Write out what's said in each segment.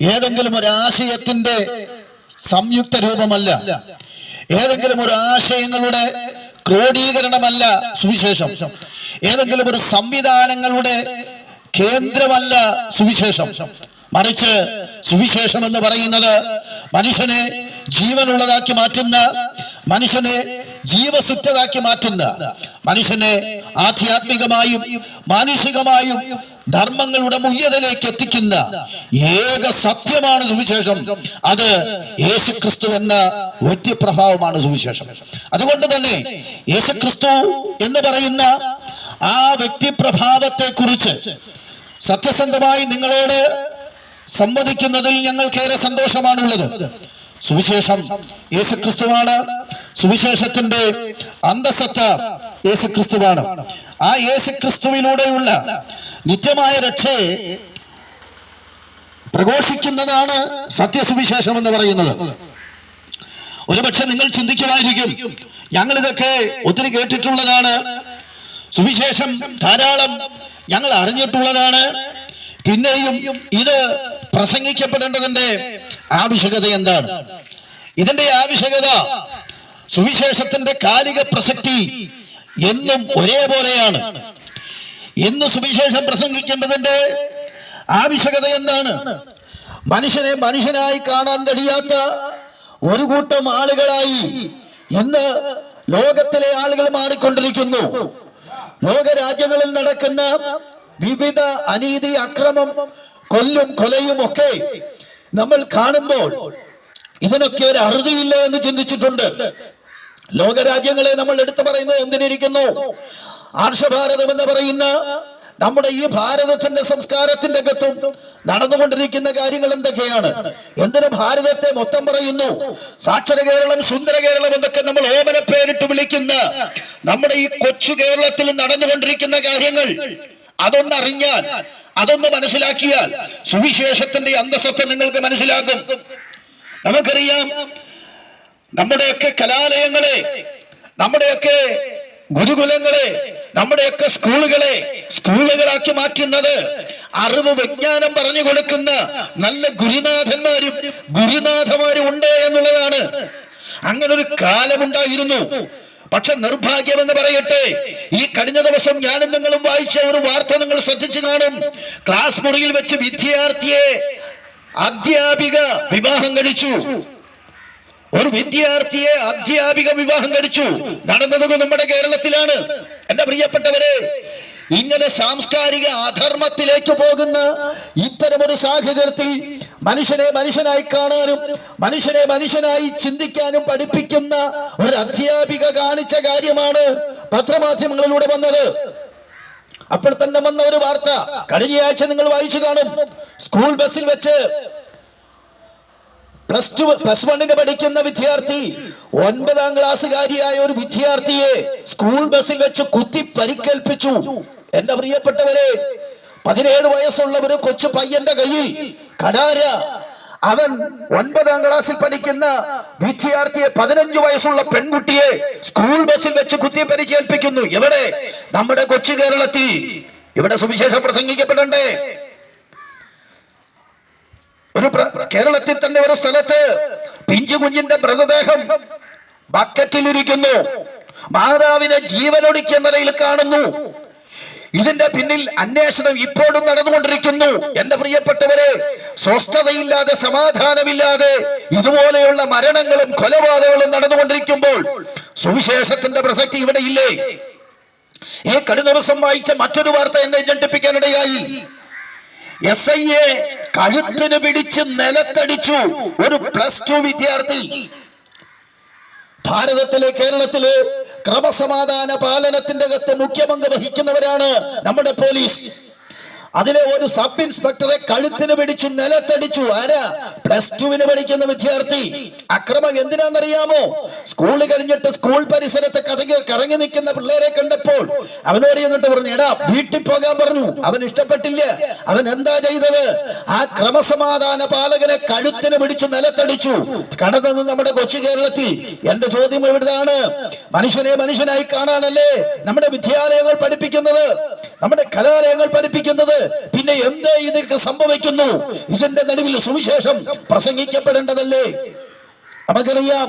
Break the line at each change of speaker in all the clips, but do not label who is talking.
ഏതെങ്കിലും ഒരു ആശയത്തിന്റെ സംയുക്ത രൂപമല്ല. ഏതെങ്കിലും ഒരു ആശയങ്ങളുടെ ക്രോഡീകരണമല്ല സുവിശേഷം. ഏതെങ്കിലും ഒരു സംവിധാനങ്ങളുടെ കേന്ദ്രമല്ല സുവിശേഷം. മറിച്ച് സുവിശേഷം എന്ന് പറയുന്നത് മനുഷ്യനെ ജീവനുള്ളതാക്കി മാറ്റുന്ന മനുഷ്യനെ ജീവസുറ്റതാക്കി മാറ്റുന്ന മനുഷ്യനെ ആധ്യാത്മികമായും മാനുഷികമായും ധർമ്മങ്ങളുടെ മൂല്യതയിലേക്ക് എത്തിക്കുന്ന ഏക സത്യമാണ് സുവിശേഷം. അത് യേശുക്രിസ്തു എന്ന വ്യക്തിപ്രഭാവമാണ് സുവിശേഷം. അതുകൊണ്ട് തന്നെ യേശുക്രിസ്തു എന്ന് പറയുന്ന ആ വ്യക്തിപ്രഭാവത്തെ കുറിച്ച് സത്യസന്ധമായി നിങ്ങളോട് സംവദിക്കുന്നതിൽ ഞങ്ങൾക്കേറെ സന്തോഷമാണുള്ളത്. സുവിശേഷം യേശുക്രിസ്തുവാണ്. സുവിശേഷത്തിന്റെ അന്തസത്ത യേശുക്രിസ്തുവാണ്. ആ യേശുക്രിസ്തുവിലൂടെയുള്ള നിത്യമായ രക്ഷയെ പ്രഘോഷിക്കുന്നതാണ് സത്യസുവിശേഷം എന്ന് പറയുന്നത്. ഒരുപക്ഷെ നിങ്ങൾ ചിന്തിക്കുമായിരിക്കും ഞങ്ങൾ ഇതൊക്കെ ഒത്തിരി കേട്ടിട്ടുള്ളതാണ് സുവിശേഷം ധാരാളം ഞങ്ങൾ അറിഞ്ഞിട്ടുള്ളതാണ് പിന്നെയും ഇത് പ്രസംഗിക്കപ്പെടേണ്ടതിന്റെ ആവശ്യകത എന്താണ്? ഇതിന്റെ ആവശ്യകത സുവിശേഷത്തിന്റെ കാലിക പ്രസക്തി എന്നും ഒരേപോലെയാണ്. ഇന്ന് സുവിശേഷം പ്രസംഗിക്കേണ്ടതിന്റെ ആവശ്യകത എന്താണ്? മനുഷ്യനെ മനുഷ്യനായി കാണാൻ കഴിയാത്ത ഒരു കൂട്ടം ആളുകളായി ഇന്ന് ലോകത്തിലെ ആളുകൾ മാറിക്കൊണ്ടിരിക്കുന്നു. ലോകരാജ്യങ്ങളിൽ നടക്കുന്ന വിവിധ അനീതി അക്രമം കൊല്ലും കൊലയും ഒക്കെ നമ്മൾ കാണുമ്പോൾ ഇതിനൊക്കെ ഒരു അറുതിയില്ല എന്ന് ചിന്തിച്ചിട്ടുണ്ട്. ലോകരാജ്യങ്ങളെ നമ്മൾ എടുത്തു പറയുന്നത് എന്തിനിരിക്കുന്നു? ആർഷഭാരതം എന്ന് പറയുന്ന നമ്മുടെ ഈ ഭാരതത്തിന്റെ സംസ്കാരത്തിന്റെ അകത്തും നടന്നുകൊണ്ടിരിക്കുന്ന കാര്യങ്ങൾ എന്തൊക്കെയാണ്? എന്തിനു ഭാരതത്തെ മൊത്തം പറയുന്നു? സാക്ഷര കേരളം സുന്ദര കേരളം എന്നൊക്കെ നമ്മൾ ഓമന പേരിട്ട് വിളിക്കുന്ന നമ്മുടെ ഈ കൊച്ചു കേരളത്തിൽ നടന്നുകൊണ്ടിരിക്കുന്ന കാര്യങ്ങൾ. അതൊന്നറിഞ്ഞാൽ അതൊന്ന് മനസ്സിലാക്കിയാൽ സുവിശേഷത്തിന്റെ അന്തസ്സത്തെ നിങ്ങൾക്ക് മനസ്സിലാകും. നമുക്കറിയാം നമ്മുടെയൊക്കെ കലാലയങ്ങളെ നമ്മുടെയൊക്കെ ഗുരുകുലങ്ങളെ നമ്മുടെയൊക്കെ സ്കൂളുകളെ സ്കൂളുകളാക്കി മാറ്റുന്നത് അറിവ് വിജ്ഞാനം പറഞ്ഞു കൊടുക്കുന്ന നല്ല ഗുരുനാഥന്മാരും ഗുരുനാഥമാരും ഉണ്ട് എന്നുള്ളതാണ്. അങ്ങനെ ഒരു കാലമുണ്ടായിരുന്നു. പക്ഷെ നിർഭാഗ്യമെന്ന് പറയട്ടെ ഈ കഴിഞ്ഞ ദിവസം ഞാനും നിങ്ങളും വായിച്ച ഒരു വാർത്ത നിങ്ങൾ ശ്രദ്ധിച്ചു കാണും. ക്ലാസ് മുറിയിൽ വെച്ച് വിദ്യാർത്ഥിയെ അധ്യാപിക വിവാഹം കഴിച്ചു. ഒരു വിദ്യാർത്ഥിയെ അധ്യാപിക വിവാഹം കഴിച്ചു. നടന്നതൊക്കെ നമ്മുടെ കേരളത്തിലാണ്. എന്റെ പ്രിയപ്പെട്ടവരെ ഇങ്ങനെ സാംസ്കാരിക അധർമ്മത്തിലേക്ക് പോകുന്ന ഇത്തരമൊരു സാഹചര്യത്തിൽ മനുഷ്യനെ മനുഷ്യനായി കാണാനും മനുഷ്യനെ മനുഷ്യനായി ചിന്തിക്കാനും പഠിപ്പിക്കുന്ന ഒരു അധ്യാപിക കാണിച്ച കാര്യമാണ് പത്രമാധ്യമങ്ങളിലൂടെ വന്നത്. അപ്പോൾ തന്നെ വന്ന ഒരു വാർത്ത. കഴിഞ്ഞയാഴ്ച നിങ്ങൾ വായിച്ചു കാണും. സ്കൂൾ ബസ്സിൽ വെച്ച് പ്ലസ് ടു പ്ലസ് വണ്ണിന് പഠിക്കുന്ന വിദ്യാർത്ഥി ഒൻപതാം ക്ലാസ്സുകാരിയായ ഒരു വിദ്യാർത്ഥിയെ സ്കൂൾ ബസ്സിൽ വെച്ച് കുത്തി പരിക്കേൽപ്പിച്ചു. എന്റെ പ്രിയപ്പെട്ടവരെ പതിനേഴ് വയസ്സുള്ള ഒരു കൊച്ചു പയ്യന്റെ കയ്യിൽ കടാര. അവൻ ഒൻപതാം ക്ലാസ്സിൽ പഠിക്കുന്ന വിദ്യാർത്ഥിയെ പതിനഞ്ച് വയസ്സുള്ള പെൺകുട്ടിയെ സ്കൂൾ ബസ്സിൽ വെച്ച് കുത്തി പരിക്കേൽപ്പിക്കുന്നു. എവിടെ? നമ്മുടെ കൊച്ചു കേരളത്തിൽ. ഇവിടെ സുവിശേഷം പ്രസംഗിക്കപ്പെടണ്ടേ? ഒരു കേരളത്തിൽ തന്നെ ഒരു സ്ഥലത്ത് പിഞ്ചു കുഞ്ഞിന്റെ മൃതദേഹം ബക്കറ്റിലിരിക്കുന്നു. മാതാവിനെ ജീവനൊടുക്കിയ നിലയിൽ കാണുന്നു. ഇതിന്റെ പിന്നിൽ അന്വേഷണം ഇപ്പോഴും നടന്നുകൊണ്ടിരിക്കുന്നു. എന്റെ പ്രിയപ്പെട്ടവരെ സ്വസ്ഥതയില്ലാതെ സമാധാനമില്ലാതെ ഇതുപോലെയുള്ള മരണങ്ങളും കൊലപാതകങ്ങളും നടന്നുകൊണ്ടിരിക്കുമ്പോൾ സുവിശേഷത്തിന്റെ പ്രസക്തി ഇവിടെ ഇല്ലേ? ഈ കഴിഞ്ഞ ദിവസം വായിച്ച മറ്റൊരു വാർത്ത എന്നെ ഞെട്ടിപ്പിക്കാനിടയായി എസ് ഐ എ കഴുത്തിന് പിടിച്ച് നിലത്തടിച്ചു. ഒരു പ്ലസ് ടു വിദ്യാർത്ഥി. ഭാരതത്തിലെ കേരളത്തിലെ ക്രമസമാധാന പാലനത്തിന്റെ അകത്ത് മുഖ്യ പങ്ക് വഹിക്കുന്നവരാണ് നമ്മുടെ പോലീസ്. അതിലെ ഒരു സബ് ഇൻസ്പെക്ടറെ കഴുത്തിന് പിടിച്ചു നിലത്തടിച്ചു. ആരാ? പ്ലസ് ടുവിന് പഠിക്കുന്ന വിദ്യാർത്ഥി. അക്രമം എന്തിനാണെന്നറിയാമോ? സ്കൂൾ കഴിഞ്ഞിട്ട് സ്കൂൾ പരിസരത്ത് കഥകൾ കറങ്ങി നിൽക്കുന്ന പിള്ളേരെ കണ്ടപ്പോൾ അവനോട് ചെന്നിട്ട് പറഞ്ഞു എടാ വീട്ടിൽ പോകാൻ പറഞ്ഞു. അവൻ ഇഷ്ടപ്പെട്ടില്ല. അവൻ എന്താ ചെയ്തത്? ആ ക്രമസമാധാന പാലകനെ കഴുത്തിന് പിടിച്ചു നിലത്തടിച്ചു. കടന്നത് നമ്മുടെ കൊച്ചു കേരളത്തിൽ. എന്റെ ചോദ്യം എവിടെയാണ് മനുഷ്യനെ മനുഷ്യനായി കാണാനല്ലേ നമ്മുടെ വിദ്യാലയങ്ങൾ പഠിപ്പിക്കുന്നത്? നമ്മുടെ കലാലയങ്ങൾ പഠിപ്പിക്കുന്നത് പിന്നെ എന്ത് ഇതൊക്കെ സംഭവിക്കുന്നു? ഇതിന്റെ നടുവിൽ സുവിശേഷം പ്രസംഗിക്കപ്പെടേണ്ടതല്ലേ? നമുക്കറിയാം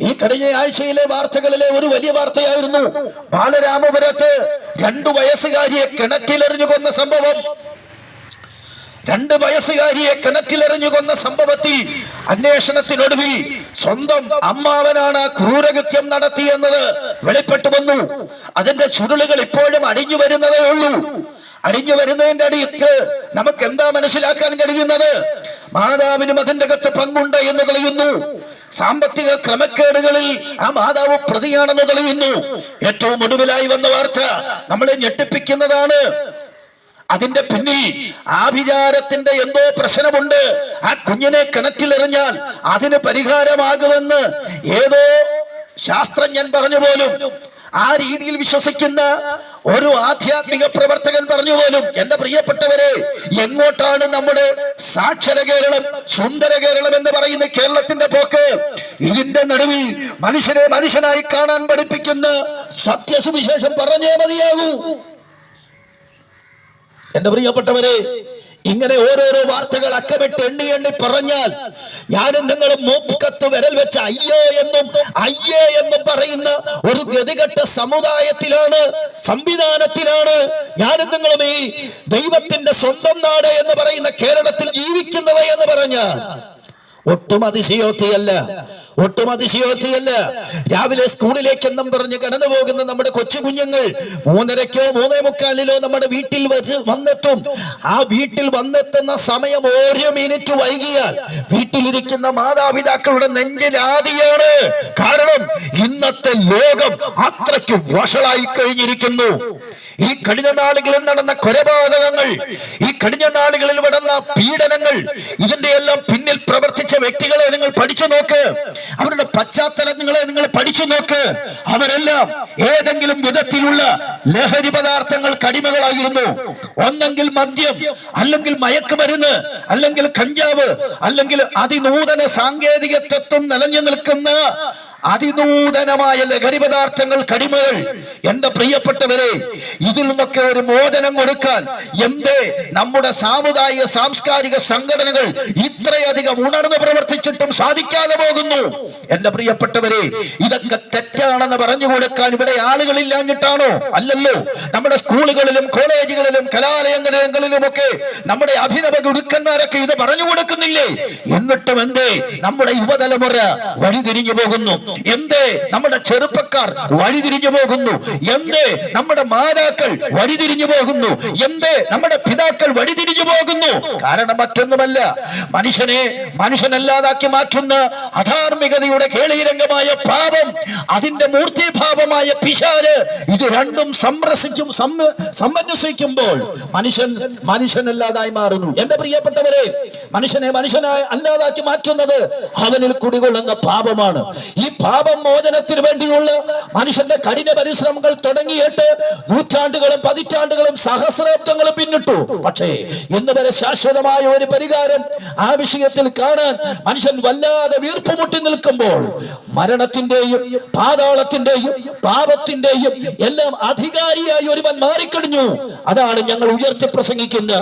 ഈ കഴിഞ്ഞ ആഴ്ചയിലെ വാർത്തകളിലെ ഒരു വലിയ വാർത്തയായിരുന്നു ബാലരാമപുരത്ത് രണ്ടു വയസ്സുകാരിയെ കിണറ്റിലെറിഞ്ഞു കൊന്ന സംഭവം. രണ്ട് വയസ്സുകാരിയെ കിണറ്റിലെറിഞ്ഞു കൊന്ന സംഭവത്തിൽ അന്വേഷണത്തിനൊടുവിൽ സ്വന്തം അമ്മാവനാണ് ക്രൂരകൃത്യം നടത്തിയെന്നത് വെളിപ്പെട്ടു വന്നു. അതിന്റെ ചുരുളുകൾ ഇപ്പോഴും അടിഞ്ഞു വരുന്നതേ ഉള്ളൂ. അടിഞ്ഞു വരുന്നതിന്റെ അടിയത്ത് നമുക്ക് എന്താ മനസ്സിലാക്കാൻ കഴിയുന്നത്? മാതാവിനും അതിന്റെ അകത്ത് പങ്കുണ്ട് എന്ന് തെളിയുന്നു. സാമ്പത്തിക ക്രമക്കേടുകളിൽ ആ മാതാവ് പ്രതിയാണെന്ന് തെളിയുന്നു. ഏറ്റവും ഒടുവിലായി വന്ന വാർത്ത നമ്മളെ ഞെട്ടിപ്പിക്കുന്നതാണ്. അതിന്റെ പിന്നിൽ ആഭിചാരത്തിന്റെ എന്തോ പ്രശ്നമുണ്ട്. ആ കുഞ്ഞിനെ കിണറ്റിലെറിഞ്ഞാൽ അതിന് പരിഹാരമാകുമെന്ന് ഏതോ ശാസ്ത്രജ്ഞൻ പറഞ്ഞു പോലും ആ രീതിയിൽ വിശ്വസിക്കുന്ന ഒരു ആധ്യാത്മിക പ്രവർത്തകൻ പറഞ്ഞു പോലും എന്റെ പ്രിയപ്പെട്ടവരെ എങ്ങോട്ടാണ് നമ്മുടെ സാക്ഷര കേരളം സുന്ദര കേരളം എന്ന് പറയുന്ന കേരളത്തിന്റെ പോക്ക്? ഇതിന്റെ നടുവിൽ മനുഷ്യരെ മനുഷ്യനായി കാണാൻ പഠിപ്പിക്കുന്ന സത്യസുവിശേഷം പറഞ്ഞേ മതിയാകൂ. എന്റെ പ്രിയപ്പെട്ടവരെ ഇങ്ങനെ ഓരോരോ വാർത്തകൾ അക്കമിട്ട് എണ്ണി എണ്ണി പറഞ്ഞാൽ ഞാനും നിങ്ങളും മൂക്കത്ത് വിരൽ വെച്ച അയ്യോ എന്നും അയ്യേ എന്നും പറയുന്ന ഒരു ഗതികെട്ട സമുദായത്തിലാണ് സംവിധാനത്തിലാണ് ഞാനും നിങ്ങളും ഈ ദൈവത്തിന്റെ സ്വന്തം നാട് എന്ന് പറയുന്ന കേരളത്തിൽ ജീവിക്കുന്നത് എന്ന് പറഞ്ഞാൽ ഒട്ടും അതിശയോക്തിയല്ല. ഒട്ടും അതിശയോക്തിയല്ല രാവിലെ സ്കൂളിലേക്ക് എന്നും പറഞ്ഞ് കടന്നു പോകുന്ന നമ്മുടെ കൊച്ചു കുഞ്ഞുങ്ങൾ മൂന്നരക്കോ മൂന്നേ മുക്കാലിലോ നമ്മുടെ വീട്ടിൽ വന്നെത്തും. ആ വീട്ടിൽ വന്നെത്തുന്ന സമയം ഓരോ മിനിറ്റ് വൈകിയാൽ വീട്ടിലിരിക്കുന്ന മാതാപിതാക്കളുടെ നെഞ്ചിലാദിയാണ്. കാരണം ഇന്നത്തെ ലോകം അത്രയ്ക്ക് വഷളായി കഴിഞ്ഞിരിക്കുന്നു. ഈ കഴിഞ്ഞ നാളുകളിൽ നടന്ന കൊലപാതകങ്ങൾ ഈ കഴിഞ്ഞ നാളുകളിൽ നടന്ന പീഡനങ്ങൾ ഇതിന്റെ എല്ലാം പിന്നിൽ പ്രവർത്തിച്ച വ്യക്തികളെ നിങ്ങൾ പഠിച്ചു നോക്ക്. അവരുടെ പശ്ചാത്തലങ്ങളെ നിങ്ങൾ പഠിച്ചു നോക്ക്. അവരെല്ലാം ഏതെങ്കിലും വിധത്തിലുള്ള ലഹരി പദാർത്ഥങ്ങൾ കടിമകളായിരുന്നു. ഒന്നെങ്കിൽ മദ്യം അല്ലെങ്കിൽ മയക്കുമരുന്ന് അല്ലെങ്കിൽ കഞ്ചാവ് അല്ലെങ്കിൽ അതിനൂതന സാങ്കേതിക തത്വം നിലഞ്ഞു നിൽക്കുന്ന അതിനൂതനമായ ലഹരി പദാർത്ഥങ്ങൾ കടിമകൾ. എന്റെ പ്രിയപ്പെട്ടവരെ ഇതിൽ നിന്നൊക്കെ ഒരു മോചനം കൊടുക്കാൻ എന്തേ നമ്മുടെ സാമുദായിക സാംസ്കാരിക സംഘടനകൾ ഇത്രയധികം ഉണർന്ന് പ്രവർത്തിച്ചിട്ടും സാധിക്കാതെ പോകുന്നു. എന്റെ പ്രിയപ്പെട്ടവരെ ഇതൊക്കെ തെറ്റാണെന്ന് പറഞ്ഞു കൊടുക്കാൻ ഇവിടെ ആളുകളില്ലാഞ്ഞിട്ടാണോ അല്ലല്ലോ. നമ്മുടെ സ്കൂളുകളിലും കോളേജുകളിലും കലാലയങ്ങളിലും ഒക്കെ നമ്മുടെ അഭിനവ ഗുരുക്കന്മാരൊക്കെ ഇത് പറഞ്ഞു കൊടുക്കുന്നില്ലേ? എന്നിട്ടും എന്തേ നമ്മുടെ യുവതലമുറ വഴിതിരിഞ്ഞു പോകുന്നു. എന്തേ നമ്മുടെ ചെറുപ്പക്കാർ വഴിതിരിഞ്ഞു പോകുന്നു? എന്തേ നമ്മുടെ മാതാക്കൾ വഴിതിരിഞ്ഞു പോകുന്നു? എന്തേ നമ്മുടെ പിതാക്കൾ വഴിതിരിഞ്ഞു പോകുന്നു? കാരണം മറ്റൊന്നുമല്ല. മനുഷ്യനെ മനുഷ്യനല്ലാതാക്കി മാറ്റുന്ന അധാർമികതയുടെ കേളീരംഗമായ പാപം അതിന്റെ മൂർത്തിഭാവമായ പിശാൽ ഇത് രണ്ടും സംരസിക്കും സമന്വസിക്കുമ്പോൾ മനുഷ്യൻ മനുഷ്യനല്ലാതായി മാറുന്നു. എന്റെ പ്രിയപ്പെട്ടവരെ മനുഷ്യനെ മനുഷ്യനായി അല്ലാതാക്കി മാറ്റുന്നത് അവനിൽ കുടികൊള്ളുന്ന പാപമാണ്. ഈ പാപം മോചനത്തിന് വേണ്ടിയുള്ള മനുഷ്യന്റെ കഠിന പരിശ്രമങ്ങൾ തുടങ്ങിയിട്ട് നൂറ്റാണ്ടുകളും പതിറ്റാണ്ടുകളും സഹസ്രാബ്ദങ്ങളും പിന്നിട്ടു. പക്ഷേ ഇന്ന് വരെ ശാശ്വതമായ ഒരു പരിഹാരം ആ വിഷയത്തിൽ കാണാൻ മനുഷ്യൻ വല്ലാതെ വീർപ്പുമുട്ടി നിൽക്കുമ്പോൾ മരണത്തിന്റെയും പാതാളത്തിന്റെയും പാപത്തിന്റെയും എല്ലാം അധികാരിയായി ഒരുവൻ മാറിക്കഴിഞ്ഞു. അതാണ് ഞങ്ങൾ ഉയർത്തി പ്രസംഗിക്കുന്ന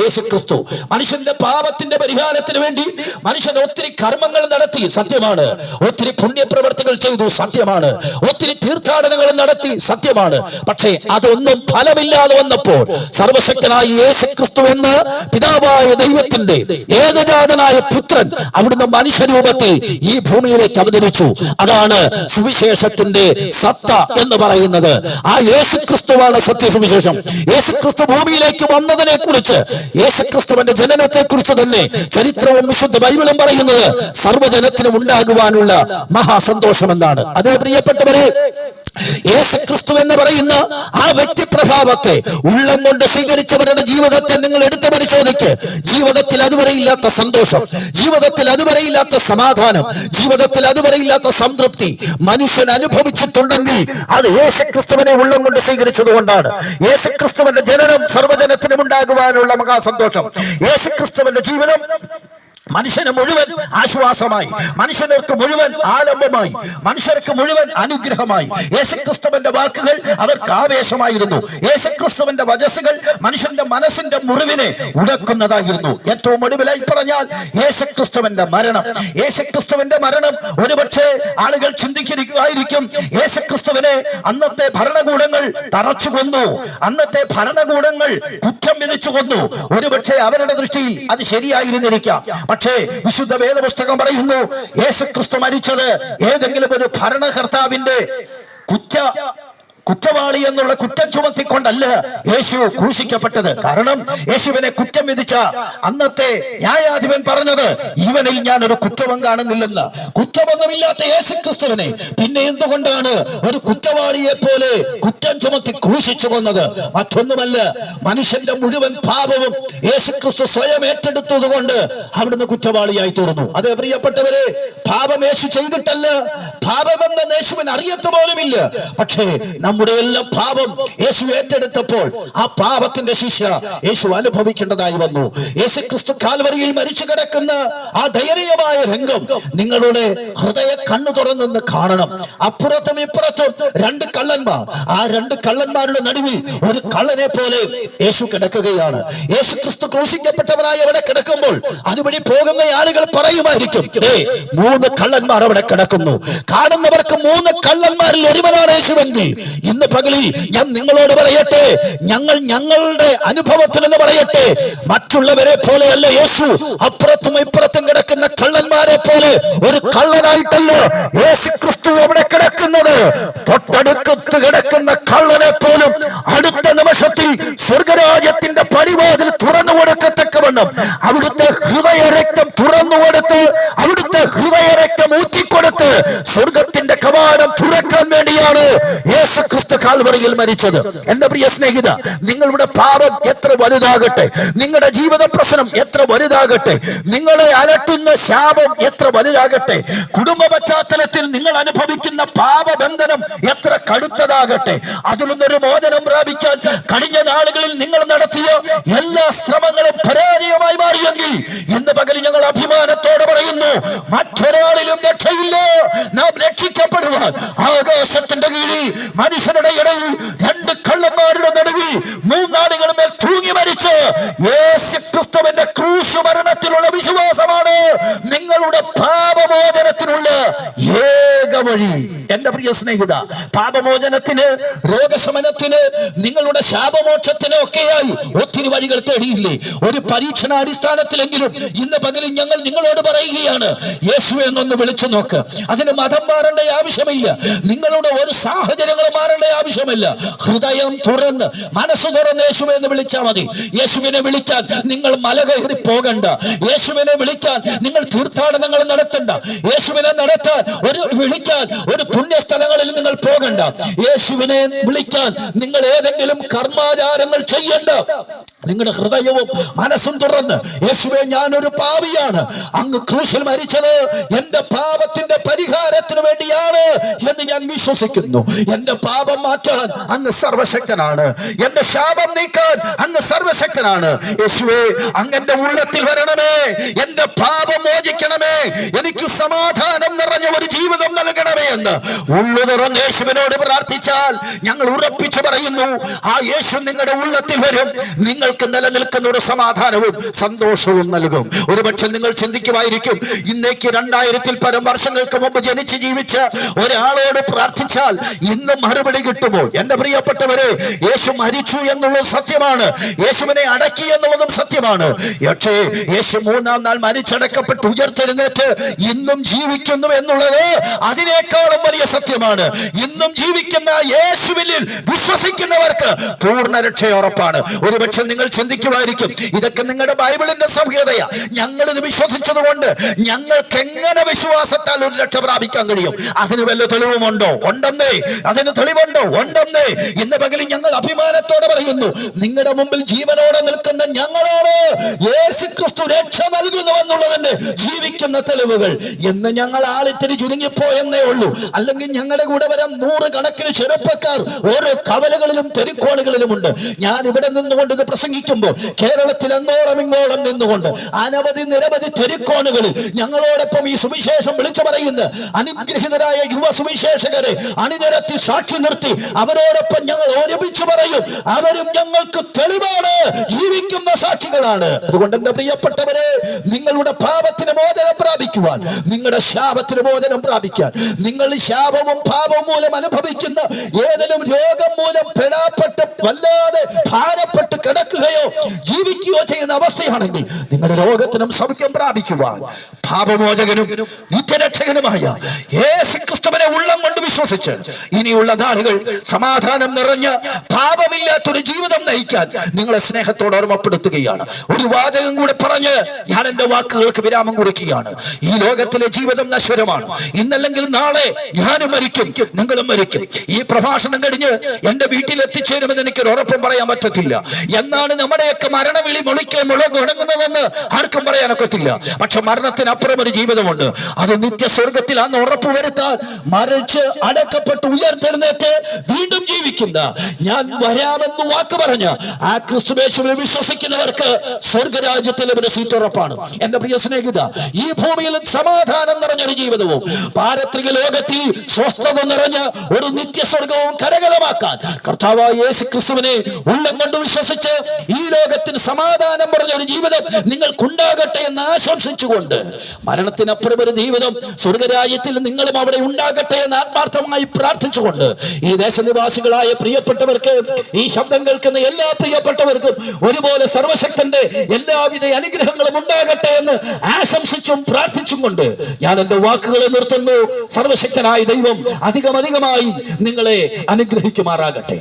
യേശു ക്രിസ്തു മനുഷ്യന്റെ പാപത്തിന്റെ പരിഹാരത്തിന് വേണ്ടി മനുഷ്യൻ ഒത്തിരി കർമ്മങ്ങൾ നടത്തി സത്യമാണ്. ഒത്തിരി പുണ്യപ്രവർത്തികൾ ചെയ്തു സത്യമാണ്. ഒത്തിരി തീർത്ഥാടനങ്ങൾ നടത്തി സത്യമാണ്. പക്ഷേ അതൊന്നും ഫലമില്ലാതെ വന്നപ്പോൾ സർവശക്തനായ യേശു ക്രിസ്തു എന്ന് പിതാവായ ദൈവത്തിന്റെ ഏകജാതനായ പുത്രൻ അവിടുന്ന് മനുഷ്യരൂപത്തിൽ ഈ ഭൂമിയിലേക്ക് അവതരിച്ചു. അതാണ് സുവിശേഷത്തിന്റെ സത്ത എന്ന് പറയുന്നത്. ആ യേശു ക്രിസ്തുവാണ് സത്യസുവിശേഷം. യേശു ക്രിസ്തു ഭൂമിയിലേക്ക് വന്നതിനെ കുറിച്ച് യേശു ജനനത്തെ കുറിച്ച് തന്നെ ചരിത്രവും വിശുദ്ധ ബൈബിളും പറയുന്നത് സർവജനത്തിനും ഉണ്ടാകുവാനുള്ള മഹാസന്തോഷം എന്താണ് അതേ പ്രിയപ്പെട്ടവരെ യേശു ക്രിസ്തു എന്ന് പറയുന്ന ആ വ്യക്തിപ്രഭാവത്തെ ഉള്ളം കൊണ്ട് സ്വീകരിച്ചവരുടെ ജീവിതത്തെ നിങ്ങൾ എടുത്തു പരിശോധിക്ക്. ജീവിതത്തിൽ അതുവരെ ഇല്ലാത്ത സന്തോഷം ജീവിതത്തിൽ അതുവരെ ഇല്ലാത്ത സമാധാനം ജീവിതത്തിൽ അതുവരെ ഇല്ലാത്ത സംതൃപ്തി മനുഷ്യൻ അനുഭവിച്ചിട്ടുണ്ടെങ്കിൽ അത് യേശു ക്രിസ്തുവിനെ ഉള്ളം കൊണ്ട് സ്വീകരിച്ചത് കൊണ്ടാണ്. യേശു ക്രിസ്തുവിന്റെ ജനനം സർവജനത്തിനും ഉണ്ടാകുവാനുള്ള മഹാസന്തോഷം. യേശു ക്രിസ്തുവിന്റെ ജീവിതം
മനുഷ്യന് മുഴുവൻ ആശ്വാസമായി മനുഷ്യർക്ക് മുഴുവൻ ആലംബമായി മനുഷ്യർക്ക് മുഴുവൻ അനുഗ്രഹമായി. യേശുക്രിസ്തുവിന്റെ വാക്കുകൾ അവർക്ക് ആവേശമായിരുന്നു. യേശുക്രിസ്തുവിന്റെ വചസ്സുകൾ മനുഷ്യന്റെ മനസ്സിന്റെ മുറിവിനെ ഉടക്കുന്നതായിരുന്നു ഏറ്റവും ഒടുവിലായി പറഞ്ഞാൽ യേശുക്രിസ്തുവിന്റെ മരണം. യേശുക്രിസ്തുവിന്റെ മരണം ഒരുപക്ഷെ ആളുകൾ ചിന്തിക്കുമായിരിക്കും യേശുക്രിസ്തുവിനെ അന്നത്തെ ഭരണകൂടങ്ങൾ തറച്ചു കൊന്നു അന്നത്തെ ഭരണകൂടങ്ങൾ കുറ്റം വിധിച്ചു കൊന്നു. ഒരുപക്ഷെ അവരുടെ ദൃഷ്ടിയിൽ അത് ശരിയായിരുന്നിരിക്കാം. പക്ഷേ വിശുദ്ധ വേദപുസ്തകം പറയുന്നു യേശുക്രിസ്തു മരിച്ചത് ഏതെങ്കിലും ഒരു ഭരണകർത്താവിന്റെ കുറ്റ കുറ്റവാളി എന്നുള്ള കുറ്റം ചുമത്തിക്കൊണ്ടല്ല യേശു ക്രൂശിക്കപ്പെട്ടത്. കാരണം യേശുവിനെ കുറ്റം വിധിച്ച അന്നത്തെ ന്യായാധിപൻ പറഞ്ഞത് ഇവനിൽ ഞാൻ ഒരു കുറ്റവും കാണുന്നില്ലെന്ന് കുറ്റമൊന്നുമില്ലാത്ത യേശു ക്രിസ്തുവിനെ പിന്നെ എന്തുകൊണ്ടാണ് ഒരു കുറ്റവാളിയെ പോലെ കുറ്റം ചുമത്തി ക്രൂശിച്ചു കൊന്നത്? മറ്റൊന്നുമല്ല മനുഷ്യന്റെ മുഴുവൻ പാപവും യേശു ക്രിസ്തു സ്വയം ഏറ്റെടുത്തത് കൊണ്ട് അവിടുന്ന് കുറ്റവാളിയായി തീർന്നു. അതേ പ്രിയപ്പെട്ടവരെ പാപം യേശു ചെയ്തിട്ടല്ല. പാപമെന്ന യേശുവിന് അറിയത്ത് പോലുമില്ല. പക്ഷേ നമ്മുടെ എല്ലാ പാപം യേശു ഏറ്റെടുത്തപ്പോൾ ആ പാപത്തിന്റെ ശിക്ഷ യേശു അനുഭവിക്കേണ്ടതായി വന്നു. യേശു ക്രിസ്തു കാൽവരിയിൽ മരിച്ചു കിടക്കുന്ന ആ ദയനീയമായ രംഗം നിങ്ങളുടെ ഹൃദയ കണ്ണു തുറന്നെന്ന് കാണണം. അപ്പുറത്തും ഇപ്പുറത്തും രണ്ട് കള്ളന്മാർ. ആ രണ്ട് കള്ളന്മാരുടെ നടുവിൽ ഒരു കള്ളനെ പോലെ യേശു കിടക്കുകയാണ്. യേശു ക്രിസ്തു ക്രൂശിക്കപ്പെട്ടവനായി അവിടെ കിടക്കുമ്പോൾ അതുവഴി പോകുന്ന ആളുകൾ പറയുമായിരിക്കും "ദേ, മൂന്ന് കള്ളന്മാർ അവിടെ കിടക്കുന്നു. കാണുന്നവർക്ക് മൂന്ന് കള്ളന്മാരിൽ ഒരുവനാണ് യേശുവെങ്കിൽ ഇന്ന് പകലിൽ ഞാൻ നിങ്ങളോട് പറയട്ടെ. ഞങ്ങൾ ഞങ്ങളുടെ അനുഭവത്തിൽ എന്ന് പറയട്ടെ. മറ്റുള്ളവരെ പോലെയല്ല യേശു അപ്പുറത്തും ഇപ്പുറത്തും കിടക്കുന്ന കള്ളന്മാരെ പോലെ ഒരു കള്ളനായിട്ടല്ല യേശു ക്രിസ്തു അവിടെ കിടക്കുന്നത്. തൊട്ടടുക്കത്ത് കിടക്കുന്ന കള്ളനെ പോലും അടുത്ത നിമിഷത്തിൽ സ്വർഗരാജ്യത്തിന്റെ പടിവാതിൽ തുറന്നു കൊടുക്കത്തക്കവണ്ണം അവിടുത്തെ ഹൃദയ രക്തം തുറന്നു കൊടുത്ത് അവിടുത്തെ ഹൃദയ രക്തം ഊറ്റിക്കൊടുത്ത് സ്വർഗത്തിന്റെ കവാടം തുറക്കാൻ വേണ്ടിയാണ് യേശു ക്രിസ്തു കാൽവറിയിൽ മരിച്ചത്. എന്റെ പ്രിയ സ്നേഹിത നിങ്ങളുടെ പാപം എത്ര വലുതാകട്ടെ? നിങ്ങളുടെ ജീവിത പ്രശ്നം എത്ര വലുതാകട്ടെ? നിങ്ങളെ അലട്ടുന്ന ശാപം എത്ര വലുതാകട്ടെ? കുടുംബ പശ്ചാത്തലത്തിൽ നിങ്ങൾ അനുഭവിക്കുന്ന പാപബന്ധനം എത്ര കടുത്തതാകട്ടെ? അതിൽ നിന്നൊരു മോചനം പ്രാപിക്കാൻ കഴിഞ്ഞ നാളുകളിൽ നിങ്ങൾ നടത്തിയ എല്ലാ ശ്രമങ്ങളും പരാജയമായി മാറിയെങ്കിൽ ഇന്ന് പകൽ ഞങ്ങൾ അഭിമാനത്തോടെ പറയുന്നു മറ്റൊരാളിലും രക്ഷയില്ല. നാം രക്ഷിക്കപ്പെടുവാൻ ആകാശത്തിന്റെ കീഴിൽ മനുഷ്യരുടെ ഇടയിൽ രണ്ട് കള്ളന്മാരുടെ നടുവിൽ മൂന്നാടുകളുടെ മേൽ തൂങ്ങി മരിച്ച് യേശു ക്രിസ്തുവിന്റെ ക്രൂശ് മരണത്തിലുള്ള വിശ്വാസമാണ്. നിങ്ങളുടെ പാപമോചനത്തിനുള്ള ഏക വഴി. എന്റെ പ്രിയ സ്നേഹിത പാപമോചനത്തിന് രോഗശമനത്തിന് നിങ്ങളുടെ ശാപമോക്ഷത്തിന് ഒക്കെയായി ഒത്തിരി വഴികൾ തേടിയില്ലേ? ഒരു പരീക്ഷണാടിസ്ഥാനത്തിലെങ്കിലും ഇന്ന് പകലും ഞങ്ങൾ നിങ്ങളോട് പറയുകയാണ് യേശു എന്നൊന്ന് വിളിച്ചു നോക്ക്. അതിന് മതം മാറേണ്ട ആവശ്യമില്ല. നിങ്ങളുടെ ഒരു സാഹചര്യങ്ങൾ മാറേണ്ട ആവശ്യമില്ല. ഹൃദയം തുറന്ന് മനസ്സ് തുറന്ന് യേശുവെ എന്ന് വിളിച്ചാൽ മതി. യേശുവിനെ വിളിക്കാൻ നിങ്ങൾ മല കയറി പോകണ്ട. യേശുവിനെ വിളിക്കാൻ നിങ്ങൾ തീർത്ഥാടനങ്ങൾ നടത്തണ്ട. യേശുവിനെ നടത്താൻ ഒരു വിളിക്കാൻ ഒരു പുണ്യസ്ഥലങ്ങളിൽ നിങ്ങൾ പോകണ്ട. യേശുവിനെ വിളിക്കാൻ നിങ്ങൾ ഏതെങ്കിലും കർമാചാരങ്ങൾ ചെയ്യണ്ട. നിങ്ങളുടെ ഹൃദയവും മനസ്സും തുറന്ന് യേശുവെ ഞാനൊരു പാവിയാണ് അങ്ങ് ക്രൂശിൽ മരിച്ചത്. എന്റെ പാപത്തിന്റെ പരിഹാരത്തിന് വേണ്ടിയാണ് എന്ന് ഞാൻ വിശ്വസിക്കുന്നു. എന്റെ പാപം മാറ്റാൻ അങ്ങ് സർവശക്തനാണ്. എന്റെ ശാപം നീക്കാൻ അങ്ങ് സർവശക്തനാണ്. യേശുവേ അങ്ങന്റെ ഉള്ളത്തിൽ വരണമേ. എന്റെ പാപം മോചിക്കണമേ. എനിക്ക് സമാധാനം നിറഞ്ഞ ഒരു ജീവിതം നൽകണമേ എന്ന്. ഉള്ളു തുറന്ന് യേശുവിനോട് പ്രാർത്ഥിച്ചാൽ ഞങ്ങൾ ഉറപ്പിച്ചു പറയുന്നു ആ യേശു നിങ്ങളുടെ ഉള്ളത്തിൽ വരും. നിങ്ങൾക്ക് നിലനിൽക്കുന്ന ഒരു സമാധാനവും സന്തോഷവും നൽകും. ഒരുപക്ഷെ നിങ്ങൾ ചിന്തിക്കുമായിരിക്കും ഇന്നേക്ക് രണ്ടായിരത്തിൽ പരം വർഷങ്ങൾക്ക് മുമ്പ് ജനിച്ച് ജീവിച്ച ഒരാളോട് പ്രാർത്ഥിച്ചാൽ ഇന്ന് മറുപടി കിട്ടുമോ? എന്റെ പ്രിയപ്പെട്ടവരെ യേശു മരിച്ചു എന്നുള്ളത് സത്യമാണ്. യേശുവിനെ അടക്കി എന്നുള്ളതും സത്യമാണ്. പക്ഷേ യേശു മൂന്നാം നാൾ മരിച്ചടക്കപ്പെട്ട് ഉയർത്തെഴുന്നേറ്റ് ഇന്നും ജീവിക്കുന്നു എന്നുള്ളത് അതിനേക്കാളും വലിയ സത്യമാണ് ഇന്നും ജീവിക്കുന്ന യേശുവിൽ വിശ്വസിക്കുന്നവർക്ക് പൂർണ രക്ഷ ഉറപ്പാണ്. ഒരുപക്ഷെ നിങ്ങൾ ചിന്തിക്കുമായിരിക്കും ഇതൊക്കെ നിങ്ങളുടെ ബൈബിളിന്റെ സംഹിതയാ. ഞങ്ങൾ ഇത് വിശ്വസിച്ചത് കൊണ്ട് ഞങ്ങൾക്ക് എങ്ങനെ വിശ്വാസത്താൽ ഒരു രക്ഷ പ്രാപിക്കാൻ കഴിയും? അതിന് വല്ല തെളിവുമുണ്ടോ? ഉണ്ടെന്നേ. അതിന് തെളിവുണ്ടോ? ഉണ്ടെന്നേ. ഇന്ന് പകലും ഞങ്ങൾ അഭിമാനത്തോടെ പറയുന്നു നിങ്ങളുടെ മുമ്പിൽ ജീവനോടെ നിൽക്കുന്ന ഞങ്ങളാണ്. യേശു ക്രിസ്തു രക്ഷ നൽകുന്നു എന്നുള്ളതിന്റെ ജീവിക്കുന്ന തെളിവുകൾ. എന്ന് ഞങ്ങൾ ആളിത്തിരി ചുരുങ്ങിപ്പോയ
എന്നേ ഉള്ളൂ. അല്ലെങ്കിൽ ഞങ്ങളുടെ കൂടെ വരാൻ നൂറ് കണക്കിന് ചെറുപ്പക്കാർ ഓരോ കവലകളിലും തെരുക്കോണുകളിലുമുണ്ട്. ഞാൻ ഇവിടെ നിന്നുകൊണ്ട് ഇത് പ്രസംഗിക്കുമ്പോൾ കേരളത്തിൽ അങ്ങോളം ഇങ്ങോളം നിന്നുകൊണ്ട് അനവധി നിരവധി തെരുക്കോണുകളിൽ ഞങ്ങളോടൊപ്പം ഈ സുവിശേഷം വിളിച്ചു പറയുന്ന അനുഗ്രഹിതരായ യുവ സുവിശേഷകരെ അണിനിരത്തി സാക്ഷി നിർത്തി അവരോടൊപ്പം ഞങ്ങൾ ഒരുമിച്ച് പറയും. അവരും ഞങ്ങൾക്ക് തെളിവാണ്. ജീവിക്കുന്ന സാക്ഷികളാണ്. അതുകൊണ്ട് എന്റെ പ്രിയപ്പെട്ടവരെ നിങ്ങളുടെ പാപത്തിന് മോചനം പ്രാപിക്കുവാൻ നിങ്ങളുടെ ശാപത്തിന് മോചനം പ്രാപിക്കാൻ നിങ്ങൾ ശാപവും പാപവും മൂലം അനുഭവിക്കുന്ന ഏതെങ്കിലും രോഗം മൂലം പെടാപ്പെട്ട് വല്ലാതെ ഭാരപ്പെട്ട് കിടക്കുകയോ ജീവിക്കുകയോ ചെയ്യുന്ന അവസ്ഥയാണെങ്കിൽ നിങ്ങളുടെ രോഗത്തിനും സൗഖ്യം പ്രാപിക്കുവാൻ പാപമോചകനും നിത്യരക്ഷകനുമായ യേശു ക്രിസ്തുവിനെ ഉള്ളം കൊണ്ട് വിശ്വസിച്ച് ഇനിയുള്ള നാളുകൾ സമാധാനം നിറഞ്ഞ പാപമില്ലാത്തൊരു ജീവിതം നയിക്കാൻ നിങ്ങളെ സ്നേഹത്തോടെ ഓർമ്മപ്പെടുത്തുകയാണ്. ഒരു വാചകം കൂടെ പറഞ്ഞ് ഞാൻ എന്റെ വാക്കുകൾക്ക് വിരാമം കുറിക്കുകയാണ്. ഈ ലോകത്തിലെ ജീവിതം നശ്വരമാണ്. ഇന്നല്ലെങ്കിൽ നാളെ ഞാനും മരിക്കും നിങ്ങളും മരിക്കും. ഈ പ്രഭാഷണം കഴിഞ്ഞ് എന്റെ വീട്ടിൽ എത്തിച്ചേരുമെന്ന് എനിക്കൊരു ഉറപ്പും പറയാൻ പറ്റത്തില്ല. എന്നാണ് നമ്മുടെയൊക്കെ മരണവിളി മുളിക്കൽ മുളകുണങ്ങുന്നതെന്ന് ആർക്കും പറയാനൊക്കത്തില്ല. പക്ഷെ മരണത്തിനപ്പുറം ഒരു ജീവിതമുണ്ട്. അത് നിത്യ സ്വർഗത്തിൽ അന്ന് ഉറപ്പ് വരുത്താൻ മരിച്ച് അടക്കപ്പെട്ട് ഉയർത്തെഴുന്നേറ്റ് വീണ്ടും ജീവിക്കുന്ന ഞാൻ വരാമെന്ന് വാക്ക് പറഞ്ഞ ആ ക്രിസ്തുവേശുവിനെ വിശ്വസിക്കുന്നവർക്ക് സ്വർഗരാജ്യത്തിലെ ഒരു സീറ്റ് ഉറപ്പാണ്. എന്റെ പ്രിയ സ്നേഹിത ഈ ഭൂമിയിൽ സമാധാനം നിറഞ്ഞൊരു ജീവിതവും പാരത്രിക ലോകത്തിൽ സ്വസ്ഥത നിറഞ്ഞ ഒരു നിത്യസ്വർഗവും കരകലമാക്കാൻ കർത്താവായ യേശു ക്രിസ്തുവിനെ ഉള്ളം കൊണ്ട് വിശ്വസിച്ച് ഈ ലോകത്തിന് സമാധാനം പറഞ്ഞ ഒരു ജീവിതം നിങ്ങൾക്കുണ്ടാകട്ടെ എന്ന് ആശംസിച്ചുകൊണ്ട് മരണത്തിനപ്പുറം ഒരു ജീവിതം സ്വർഗരാജ്യത്തിൽ നിങ്ങളും അവിടെ ഉണ്ടാകട്ടെ എന്ന് ആത്മാർത്ഥമായി പ്രാർത്ഥിച്ചുകൊണ്ട് ഈ ദേശനിവാസികളായ പ്രിയപ്പെട്ടവർക്ക് ഈ ശബ്ദം കേൾക്കുന്ന എല്ലാ പ്രിയപ്പെട്ടവർക്കും ഒരുപോലെ സർവശക്തന്റെ എല്ലാവിധ അനുഗ്രഹങ്ങളും ഉണ്ടാകട്ടെ എന്ന് ആശംസിച്ചും പ്രാർത്ഥിച്ചും കൊണ്ട് ഞാൻ എന്റെ വാക്കുകളെ നിർത്തുന്നു. സർവശക്തനായ ദൈവം അധികമധികമായി നിങ്ങളെ അനുഗ്രഹിക്കുമാറാകട്ടെ.